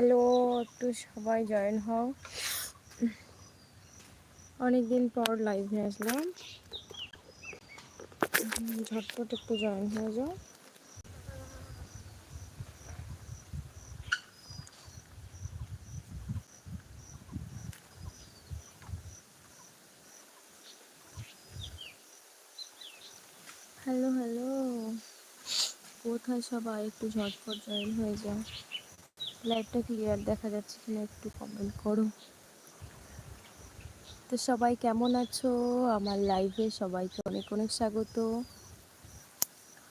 Hello, একটু সবাই join হও। অনেকদিন পর লাইভে আসলাম। ঝটপট একটু জয়েন হয়ে যাও। Hello hello. কোথায় সবাই? একটু ঝটপট জয়েন হয়ে যাও। লাইভটা ক্লিয়ার দেখা যাচ্ছে কিনা একটু কমেন্ট করো। তো সবাই কেমন আছো? আমার লাইভে সবাইকে অনেক অনেক স্বাগত।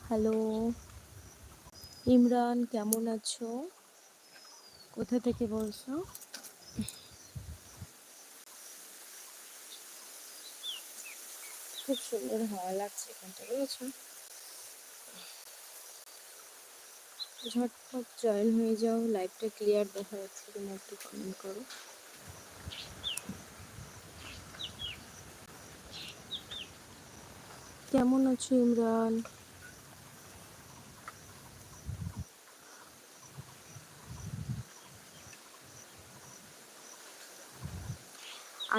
হ্যালো ইমরান, কেমন আছো? কোথা থেকে বলছো? খুব সুন্দর হাওয়া লাগছে এখানটা বুঝেছ? ঝটপট জয়েন হয়ে যাও, লাইভটা ক্লিয়ার দেখা যাচ্ছে কিনা একটু কমেন্ট করো। কেমন আছো ইমরান?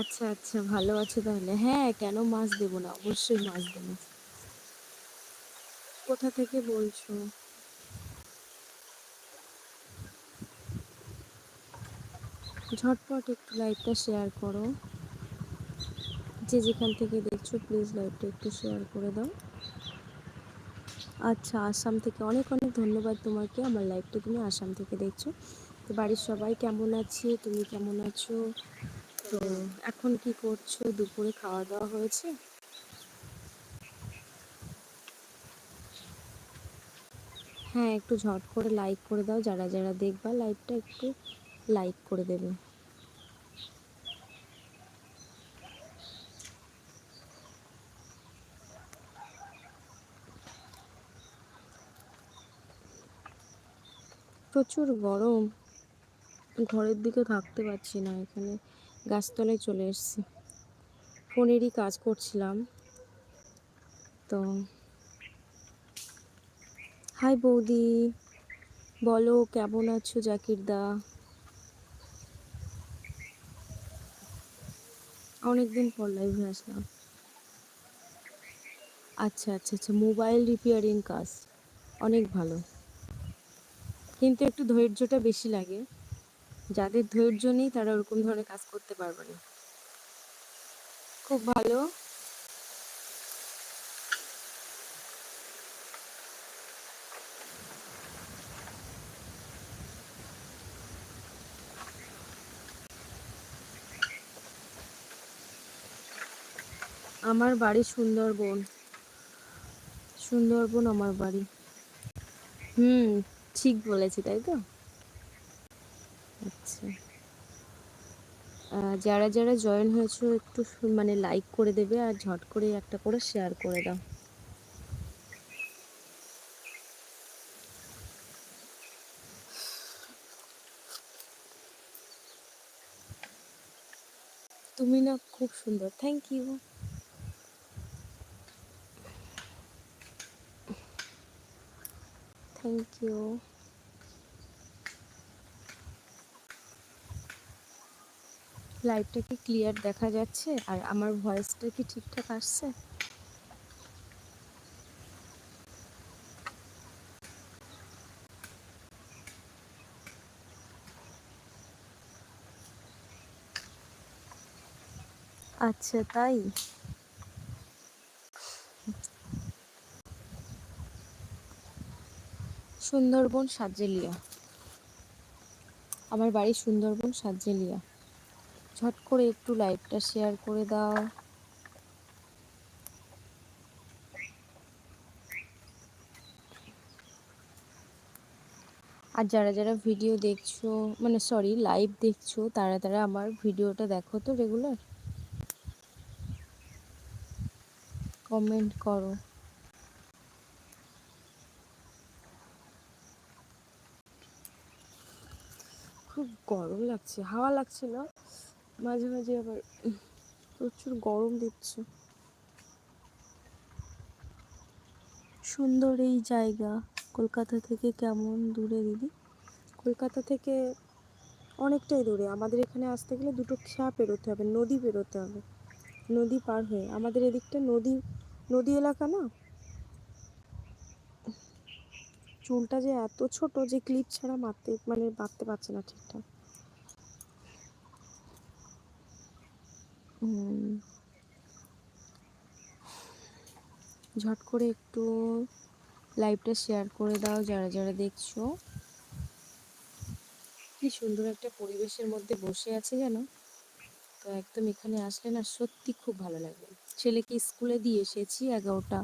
আচ্ছা আচ্ছা ভালো আছো তাহলে? হ্যাঁ কেন মাছ দেবো না? অবশ্যই মাছ দেবো। কোথা থেকে বলছো? ঝটপট একটু লাইভটা শেয়ার করো। যে যেখান থেকে দেখছ প্লিজ লাইভটা একটু শেয়ার করে দাও। আচ্ছা আসাম থেকে অনেক অনেক ধন্যবাদ তোমাকে, আমার লাইভটা তুমি আসাম থেকে দেখছ। তো বাড়ির সবাই কেমন আছে? তুমি কেমন আছো? তো এখন কি করছ? দুপুরে খাওয়া দাওয়া হয়েছে? হ্যাঁ একটু ঝট করে লাইক করে দাও। যারা যারা দেখবা লাইভটা একটু। লাইক করে দেবে। প্রচুর গরম। ঘরের দিকে থাকতে পারছি না, এখানে গাছতলায় চলে এসেছি। ফোনেরই কাজ করছিলাম। তো হাই বৌদি, বলো কেমন আছো জাকির অনেকদিন পর লাইভে আসলাম। আচ্ছা আচ্ছা আচ্ছা মোবাইল রিপেয়ারিং কাজ, অনেক ভালো। কিন্তু একটু ধৈর্যটা বেশি লাগে। যাদের ধৈর্য নেই, তারা ওরকম ধরনের কাজ করতে পারবে না। খুব ভালো। আমার বাড়ি সুন্দরবন। সুন্দরবন আমার বাড়ি। হুম, ঠিক বলেছি, তাই তো? আচ্ছা। যারা যারা জয়েন হয়েছো, একটু মানে লাইক করে দেবে আর ঝট করে একটা করে শেয়ার করে দাও। তুমি না খুব সুন্দর। থ্যাংক ইউ থ্যাংক ইউ লাইভটা কি ক্লিয়ার দেখা যাচ্ছে? আর আমার ভয়েসটা কি ঠিকঠাক আসছে? আচ্ছা তাই? সুন্দরবন সাজেলিয়া। আমার বাড়ি সুন্দরবন সাজেলিয়া। ঝট করে একটু লাইভটা শেয়ার করে দাও। আর যারা যারা ভিডিও দেখছ মানে সরি লাইভ দেখছ, তারা তারা আমার ভিডিওটা দেখো তো রেগুলার কমেন্ট করো খুব গরম লাগছে, হাওয়া লাগছে না? মাঝে মাঝে আবার প্রচুর গরম দিচ্ছে সুন্দর এই জায়গা, কলকাতা থেকে কেমন দূরে দিদি? কলকাতা থেকে অনেকটাই দূরে, আমাদের এখানে আসতে গেলে দুটো খেয়া পেরোতে হবে, নদী পেরোতে হবে, নদী পার হয়ে। আমাদের এদিকটা নদী নদী এলাকা না? চুলটা যে এত ছোট যে ক্লিপ ছাড়া মারতে মানে বাঁধতে পারছে না ঠিকঠাক। ঝট করে একটু লাইভটা শেয়ার করে দাও যারা যারা দেখছ। কি সুন্দর একটা পরিবেশের মধ্যে বসে আছি যেন তো একদম এখানে আসলে না সত্যি খুব ভালো লাগবে ছেলেকে স্কুলে দিয়ে এসেছি, এগারোটা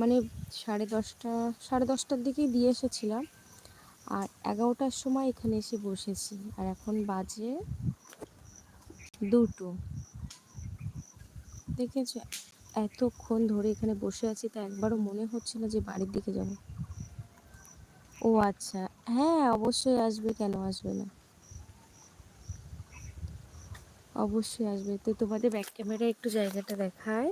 মানে সাড়ে দশটা, সাড়ে দশটার দিকেই দিয়ে এসেছিলাম। আর এগারোটার সময় এখানে এসে বসেছি। আর এখন বাজে দুটো। দেখেছ এতক্ষণ ধরে এখানে বসে আছি, তা একবারও মনে হচ্ছে না যে বাড়ির দিকে যাব। ও আচ্ছা হ্যাঁ অবশ্যই আসবে। কেন আসবে না? অবশ্যই আসবে। তো তোমাদের ব্যাক ক্যামেরা একটু জায়গাটা দেখায়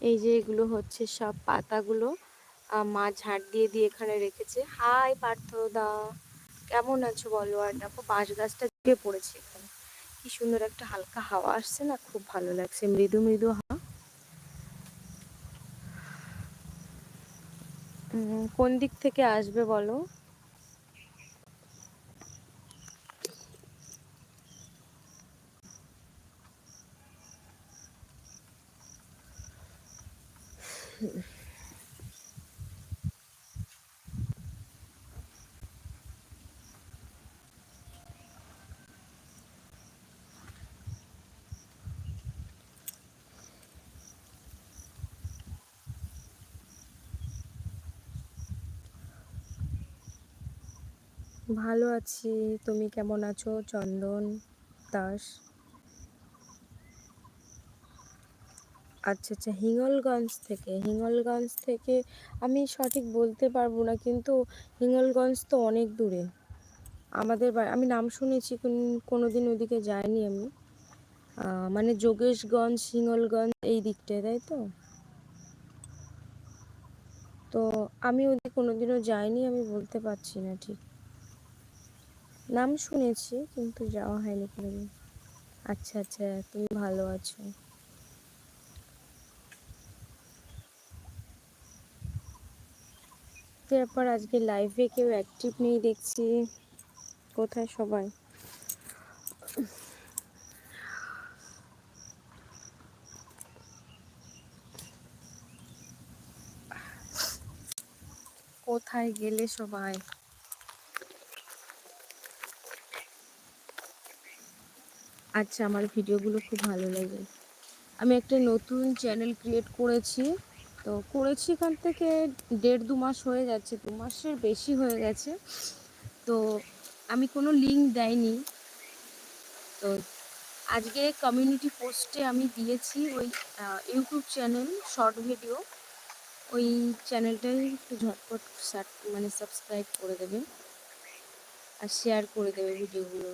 এই যে এগুলো হচ্ছে সব পাতাগুলো। মা ঝাড় দিয়ে দিয়ে এখানে রেখেছে। হাই পার্থ দা কেমন আছো বলো? আর দেখো বাঁশ গাছটা ঢুকে পড়েছে। কি সুন্দর একটা হালকা হাওয়া আসছে না, খুব ভালো লাগছে। মৃদু মৃদু হাওয়া। কোন দিক থেকে আসবে বলো? ভালো আছি। তুমি কেমন আছো? চন্দন, দাস। আচ্ছা আচ্ছা হিঙ্গলগঞ্জ থেকে। হিঙ্গলগঞ্জ থেকে আমি সঠিক বলতে পারব না, কিন্তু হিঙ্গলগঞ্জ তো অনেক দূরে। আমাদের আমি নাম শুনেছি, কোনো দিন ওদিকে যাইনি আমি। মানে যোগেশগঞ্জ, হিঙ্গলগঞ্জ, এই দিকটায়, তাই তো? তো আমি ওদিকে কোনোদিনও যাইনি, আমি বলতে পারছি না ঠিক। নাম শুনেছি, কিন্তু যাওয়া হয়নি কোনোদিন। আচ্ছা আচ্ছা তুমি ভালো আছো। তারপর আজকে লাইভে কেউ অ্যাক্টিভ নেই দেখছি। কোথায় সবাই? কোথায় গেলে সবাই? আচ্ছা আমার ভিডিওগুলো খুব ভালো লাগে। আমি একটা নতুন চ্যানেল ক্রিয়েট করেছি। তো করেছি এখান থেকে দেড় দু মাস হয়ে যাচ্ছে, দু মাসের বেশি হয়ে গেছে। তো আমি কোনো লিঙ্ক দেয়নি। তো আজকে কমিউনিটি পোস্টে আমি দিয়েছি ওই ইউটিউব চ্যানেল শর্ট ভিডিও ওই চ্যানেলটাই একটু ঝটপট মানে সাবস্ক্রাইব করে দেবে আর শেয়ার করে দেবে ভিডিওগুলো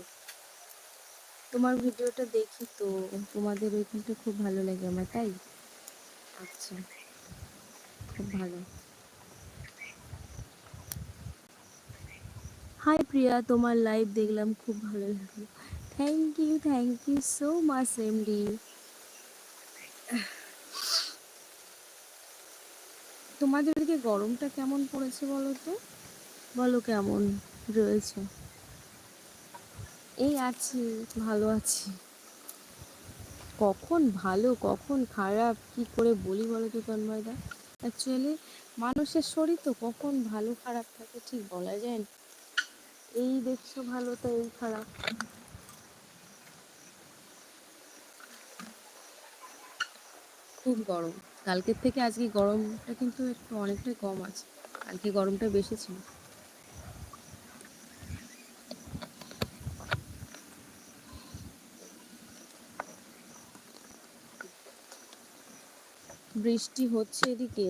তোমার ভিডিওটা দেখি তো, তোমাদের ওইখানটা খুব ভালো লাগে আমার, তাই? আচ্ছা খুব ভালো। হাই প্রিয়া, তোমার লাইভ দেখলাম, খুব ভালো লাগল। Thank you thank you so much MD তোমাদের দিকে গরমটা কেমন পড়েছে বলো তো? বলো কেমন রয়েছে? এই আছি, ভালো আছি। কখন ভালো, কখন খারাপ, কি করে বলি বলো তো তন্ময়দা? অ্যাকচুয়ালি মানুষের শরীর তো কখন ভালো, খারাপ থাকে ঠিক বলা যায় না। এই দেখছ ভালো তো এই খারাপ। খুব গরম। কালকের থেকে আজকে গরমটা কিন্তু একটু অনেকটাই কম আছে। কালকে গরমটা বেশি ছিল। বৃষ্টি হচ্ছে এদিকে।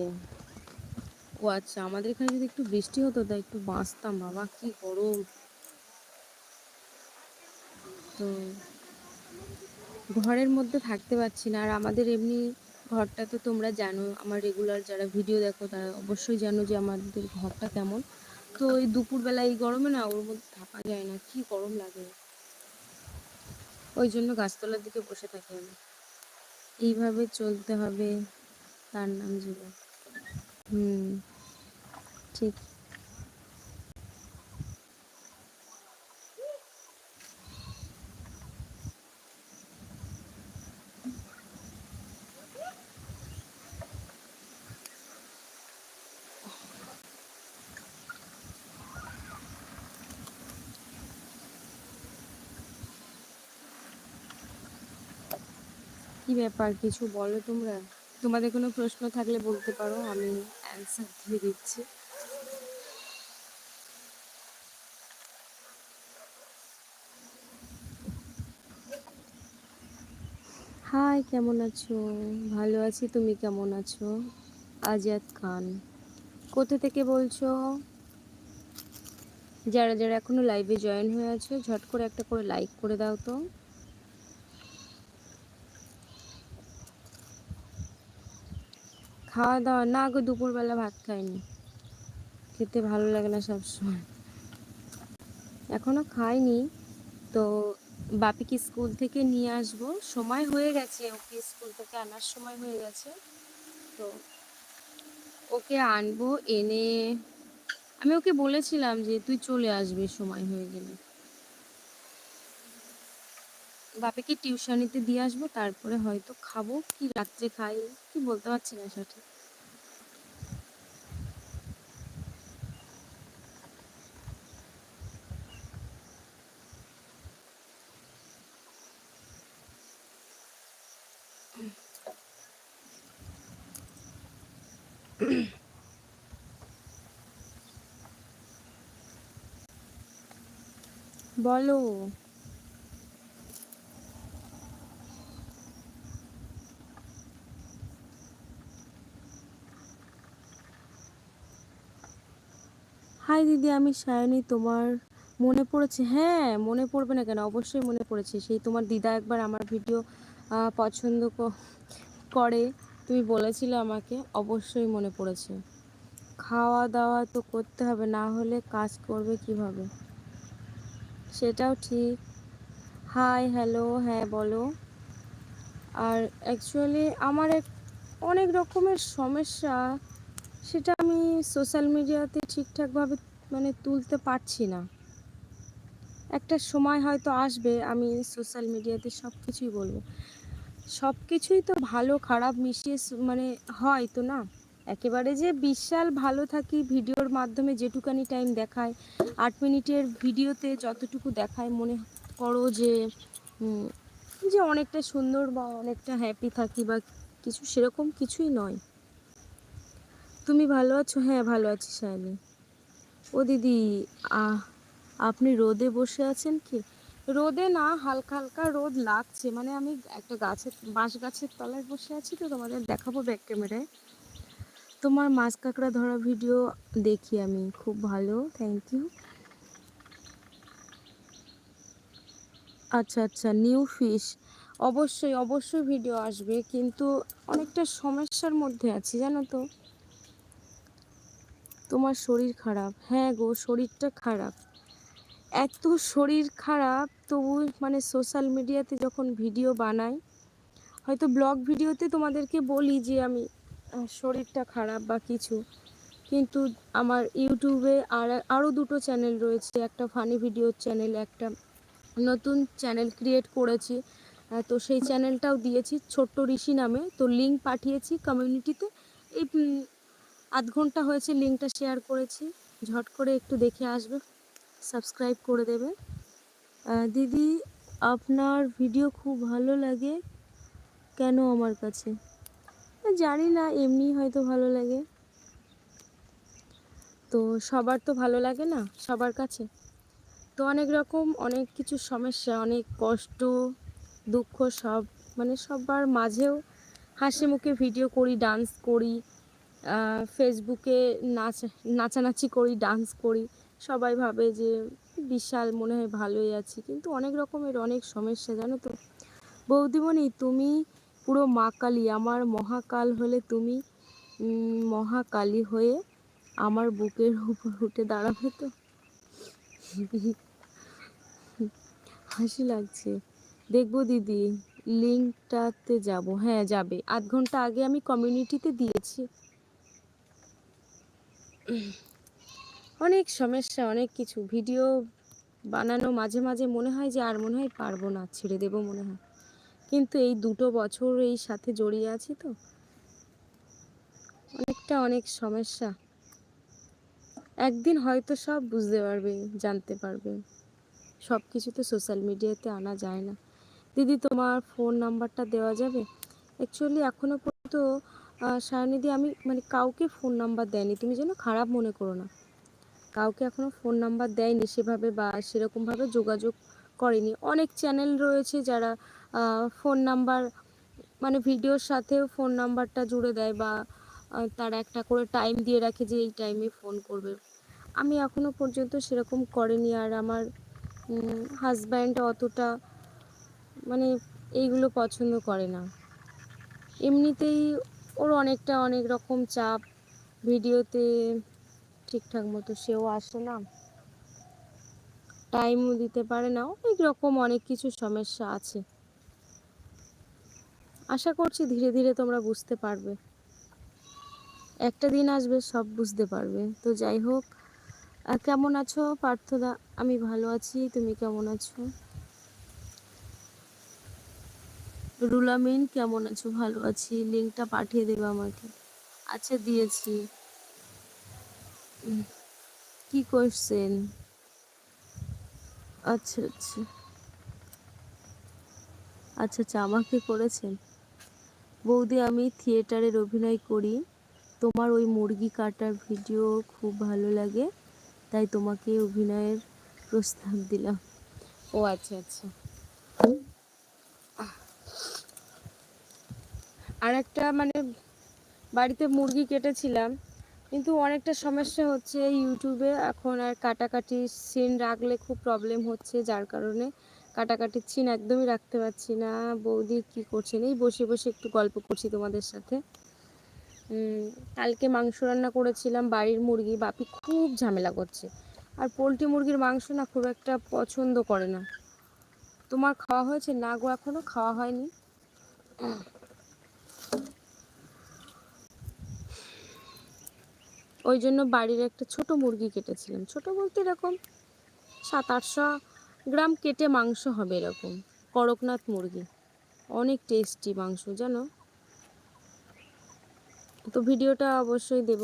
ও আচ্ছা আমাদের এখানে যদি একটু বৃষ্টি হতো তা একটু বাঁচতাম। বাবা, কি গরম। তো ঘরের মধ্যে থাকতে পারছি না। আর আমাদের এমনি ঘরটা তো তোমরা জানো, আমার রেগুলার যারা ভিডিও দেখো, তারা অবশ্যই জানো যে আমাদের ঘরটা কেমন। তো ওই দুপুরবেলা এই গরমে না, ওর মধ্যে থাকা যায় না। কি গরম লাগে। ওই জন্য গাছতলার দিকে বসে থাকি আমি। এইভাবে চলতে হবে। তার নাম জীবন হুম ঠিক। কি ব্যাপার কিছু বলো তোমরা? তোমাদের কোনো প্রশ্ন থাকলে বলতে পারো, আমি অ্যান্সার দিয়ে দিচ্ছি। হাই কেমন আছো? ভালো আছি, তুমি কেমন আছো? আজাদ খান, কোথা থেকে বলছো? যারা যারা এখনও লাইভে জয়েন হয়ে আছো, ঝট করে একটা করে লাইক করে দাও তো। খাওয়া দাওয়া না গো দুপুরবেলা ভাত খাইনি। খেতে ভালো লাগে না সবসময়। এখনও খাইনি, তো বাপিকে স্কুল থেকে নিয়ে আসব। সময় হয়ে গেছে ওকে স্কুল থেকে আনার সময় হয়ে গেছে। তো ওকে আনব, এনে আমি ওকে বলেছিলাম যে তুই চলে আসবি সময় হয়ে গেলে। বাপিকে টিউশনিতে দিয়ে আসব, তারপরে হয়তো খাব। কি রাত্রে খাই, কি বলতে পারছি না সঠিক। বলো। হাই দিদি আমি সায়নী, তোমার মনে পড়েছে? হ্যাঁ মনে পড়বে না কেন? অবশ্যই মনে পড়েছে। সেই তোমার দিদা একবার আমার ভিডিও পছন্দ করে। তুমি বলেছিলে আমাকে, অবশ্যই মনে পড়েছে। খাওয়া দাওয়া তো করতে হবে, না হলে কাজ করবে কীভাবে? সেটাও ঠিক। হাই, হ্যালো হ্যাঁ বলো। আর অ্যাকচুয়ালি আমার এক, অনেক রকমের সমস্যা। সেটা আমি সোশ্যাল মিডিয়াতে ঠিকঠাকভাবে মানে তুলতে পারছি না। একটা সময় হয়তো আসবে, আমি সোশ্যাল মিডিয়াতে সব কিছুই বলব। সব কিছুই তো ভালো, খারাপ মিশিয়ে মানে হয় তো না? একেবারে যে বিশাল ভালো থাকি ভিডিওর মাধ্যমে যেটুকানি টাইম দেখায়, আট মিনিটের ভিডিওতে যতটুকু দেখায়, মনে করো যে যে অনেকটা সুন্দর বা অনেকটা হ্যাপি থাকি বা কিছু, সেরকম কিছুই নয়। তুমি ভালো আছো? হ্যাঁ ভালো আছি শায়নি ও দিদি আপনি রোদে বসে আছেন কি? রোদে না, হালকা হালকা রোদ লাগছে। মানে আমি একটা গাছের, বাঁশ গাছের তলায় বসে আছি তো, তোমাদের দেখাবো ব্যাক ক্যামেরায় তোমার মাছ কাঁকড়া ধরা ভিডিও দেখি আমি, খুব ভালো থ্যাংক ইউ আচ্ছা আচ্ছা নিউ ফিশ অবশ্যই অবশ্যই ভিডিও আসবে, কিন্তু অনেকটা সমস্যার মধ্যে আছি, জানো তো। তোমার শরীর খারাপ। হ্যাঁ গো, শরীরটা খারাপ। এত শরীর খারাপ, তবু মানে সোশ্যাল মিডিয়াতে যখন ভিডিও বানাই, হয়তো ব্লগ ভিডিওতে তোমাদেরকে বলি যে আমি শরীরটা খারাপ বা কিছু। কিন্তু আমার ইউটিউবে আর আরও দুটো চ্যানেল রয়েছে। একটা ফানি ভিডিওর চ্যানেল একটা নতুন চ্যানেল ক্রিয়েট করেছি। তো সেই চ্যানেলটাও দিয়েছি। ছোট্ট ঋষি নামে। তো লিঙ্ক পাঠিয়েছি কমিউনিটিতে এই আধ ঘণ্টা হয়েছে লিঙ্কটা শেয়ার করেছি। ঝট করে একটু দেখে আসবে। সাবস্ক্রাইব করে দেবে। দিদি, আপনার ভিডিও খুব ভালো লাগে কেন আমার কাছে? জানি না, এমনি হয়তো ভালো লাগে। তো সবার তো ভালো লাগে না, সবার কাছে? তো অনেক রকম, অনেক কিছু সমস্যা, অনেক কষ্ট, দুঃখ সব মানে সবার মাঝেও হাসি মুখে ভিডিও করি, ডান্স করি। ফেসবুকে নাচ, নাচানাচি করি ডান্স করি। সবাই ভাবে যে বিশাল, মনে হয় ভালোই আছি। কিন্তু অনেক রকমের অনেক সমস্যা, জানো তো। বৌদিমণি, তুমি পুরো মা কালী, আমার মহাকাল হলে তুমি মহাকালী হয়ে আমার বুকের উপর উঠে দাঁড়াবে তো? হাসি লাগছে। দেখব দিদি লিঙ্কটাতে যাব। হ্যাঁ যাবে। আধ ঘণ্টা আগে আমি কমিউনিটিতে দিয়েছি। অনেক সমস্যা, অনেক কিছু। ভিডিও বানানো মাঝে মাঝে মনে হয় যে আর মনে হয় পারব না, ছেড়ে দেবো মনে হয়। কিন্তু এই দুটো বছর এই সাথে জড়িয়ে আছি তো। অনেকটা অনেক সমস্যা। একদিন হয়তো সব বুঝতে পারবে, জানতে পারবে। সব কিছু তো সোশ্যাল মিডিয়াতে আনা যায় না। দিদি, তোমার ফোন নাম্বারটা দেওয়া যাবে? অ্যাকচুয়ালি এখনও পর্যন্ত সায়নিদি, আমি মানে কাউকে ফোন নাম্বার দেয়নি। তুমি যেন খারাপ মনে করো না। কাউকে এখনও ফোন নাম্বার দেয়নি সেভাবে বা সেরকমভাবে যোগাযোগ করেনি। অনেক চ্যানেল রয়েছে যারা ফোন নাম্বার মানে ভিডিওর সাথেও ফোন নাম্বারটা জুড়ে দেয় বা তারা একটা করে টাইম দিয়ে রাখে যে এই টাইমে ফোন করবে। আমি এখনও পর্যন্ত সেরকম করেনি আর আমার হাজব্যান্ড অতটা মানে এইগুলো পছন্দ করে না। এমনিতেই ওর অনেকটা অনেক রকম চাপ, ভিডিওতে ঠিকঠাক মতো সেও আসে না। টাইমও দিতে পারে না, অনেক রকম অনেক কিছু সমস্যা আছে। আশা করছি ধীরে ধীরে তোমরা বুঝতে পারবে। একটা দিন আসবে, সব বুঝতে পারবে। তো যাই হোক কেমন আছো পার্থদা? আমি ভালো আছি, তুমি কেমন আছো? রুলামিন কেমন আছো? ভালো আছি। লিঙ্কটা পাঠিয়ে দেবে আমাকে। আচ্ছা দিয়েছি। কি করছেন? আচ্ছা আচ্ছা। আচ্ছা আচ্ছা আমাকে করেছেন? বৌদি, আমি থিয়েটারের অভিনয় করি। তোমার ওই মুরগি কাটার ভিডিও খুব ভালো লাগে, তাই তোমাকে অভিনয়ের প্রস্তাব দিলাম। ও আচ্ছা আচ্ছা। আর একটা মানে বাড়িতে মুরগি কেটেছিলাম, কিন্তু অনেকটা সমস্যা হচ্ছে ইউটিউবে এখন আর কাটাকাটি সিন রাখলে খুব প্রবলেম হচ্ছে, যার কারণে কাটাকাটির সিন একদমই রাখতে পারছি না। বৌদি কি করছেন? এই বসে বসে একটু গল্প করছি তোমাদের সাথে। কালকে মাংস রান্না করেছিলাম, বাড়ির মুরগি, বাপি খুব ঝামেলা করছে। আর পোলট্রি মুরগির মাংস না খুব একটা পছন্দ করে না। তোমার খাওয়া হয়েছে? না গো এখনও খাওয়া হয়নি। ওই জন্য বাড়ির একটা ছোট মুরগি কেটেছিলাম। ছোট বলতে এরকম সাত, আটশো গ্রাম কেটে মাংস হবে এরকম। করকনাথ মুরগি। অনেক টেস্টি মাংস, জানো? তো ভিডিওটা অবশ্যই দেব।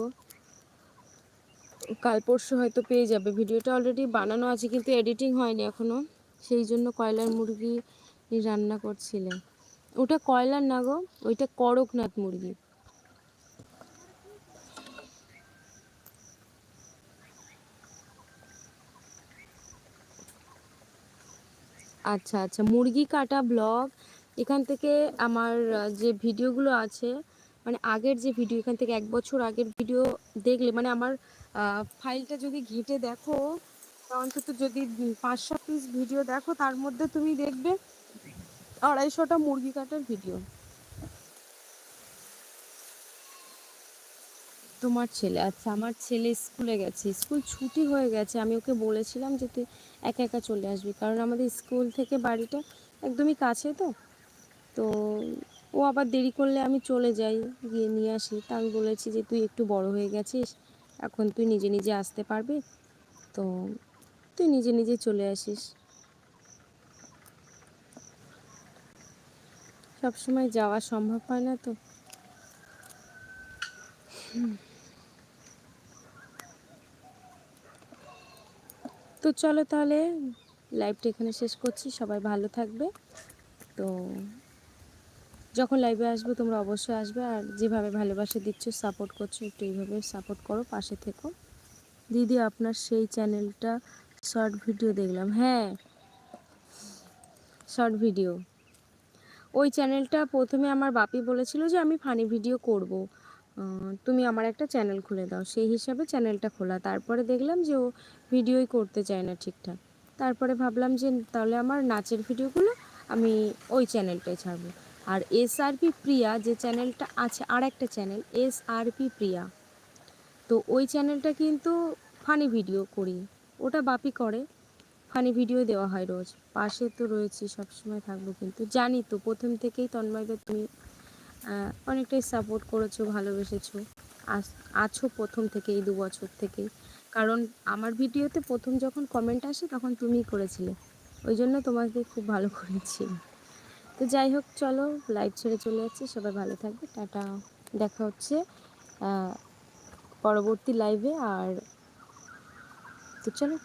কাল পরশু হয়তো পেয়ে যাবে। ভিডিওটা অলরেডি বানানো আছে, কিন্তু এডিটিং হয়নি এখনও সেই জন্য কয়লার মুরগি রান্না করছিলেন ওটা কয়লার না গো, ওইটা করকনাথ মুরগি। আচ্ছা আচ্ছা। মুরগি কাটা ব্লগ। এখান থেকে আমার যে ভিডিওগুলো আছে মানে আগের যে ভিডিও, এখান থেকে এক বছর আগের ভিডিও দেখলে মানে আমার ফাইলটা যদি ঘেঁটে দেখো, অন্তত যদি পাঁচশো পিস ভিডিও দেখো, তার মধ্যে তুমি দেখবে আড়াইশোটা মুরগি কাটার ভিডিও। তোমার ছেলে আচ্ছা আমার ছেলে স্কুলে গেছে, স্কুল ছুটি হয়ে গেছে, আমি ওকে বলেছিলাম যে তুই একা একা চলে আসবি, কারণ আমাদের স্কুল থেকে বাড়িটা একদমই কাছে তো। তো ও আবার দেরি করলে আমি চলে যাই, গিয়ে নিয়ে আসি। তা আমি বলেছি যে তুই একটু বড় হয়ে গেছিস, এখন তুই নিজে নিজে আসতে পারবি। তো তুই নিজে নিজে চলে আসিস। সব সময় যাওয়া সম্ভব হয় না তো। তো চলো তাহলে লাইভটা এখানে শেষ করছি, সবাই ভালো থাকবে। তো যখন লাইভে আসব তোমরা অবশ্যই আসবে, আর যেভাবে ভালোবাসা দিচ্ছ সাপোর্ট করছ, একটু এইভাবে সাপোর্ট করো, পাশে থেকো। দিদি, আপনার সেই চ্যানেলটা শর্ট ভিডিও দেখলাম। হ্যাঁ শর্ট ভিডিও ওই চ্যানেলটা প্রথমে আমার বাপি বলেছিল যে আমি ফানি ভিডিও করব। তুমি আমার একটা চ্যানেল খুলে দাও। সেই হিসাবে চ্যানেলটা খোলা। তারপরে দেখলাম যে ও ভিডিওই করতে চায় না ঠিকঠাক। তারপরে ভাবলাম যে তাহলে আমার নাচের ভিডিওগুলো আমি ওই চ্যানেলটাই ছাড়বো। আর এস আর পি প্রিয়া যে চ্যানেলটা আছে আর একটা channel S R P Priya. তো ওই চ্যানেলটা কিন্তু ফানি ভিডিও করি। ওটা বাপি করে। ফানি ভিডিও দেওয়া হয় রোজ। পাশে তো রয়েছি, সবসময় থাকব কিন্তু। জানি তো, প্রথম থেকেই তন্ময়কে তুমি অনেকটাই সাপোর্ট করেছ, ভালোবেসেছো। আছো প্রথম থেকে, এই দু বছর থেকেই কারণ আমার ভিডিওতে প্রথম যখন কমেন্ট আসে, তখন তুমিই করেছিলে। ওই জন্য তোমাকে খুব ভালো করেছি। তো যাই হোক, চলো লাইভ ছেড়ে চলে যাচ্ছি। সবাই ভালো থাকবে। টাটা। দেখা হচ্ছে পরবর্তী লাইভে আর তো চলো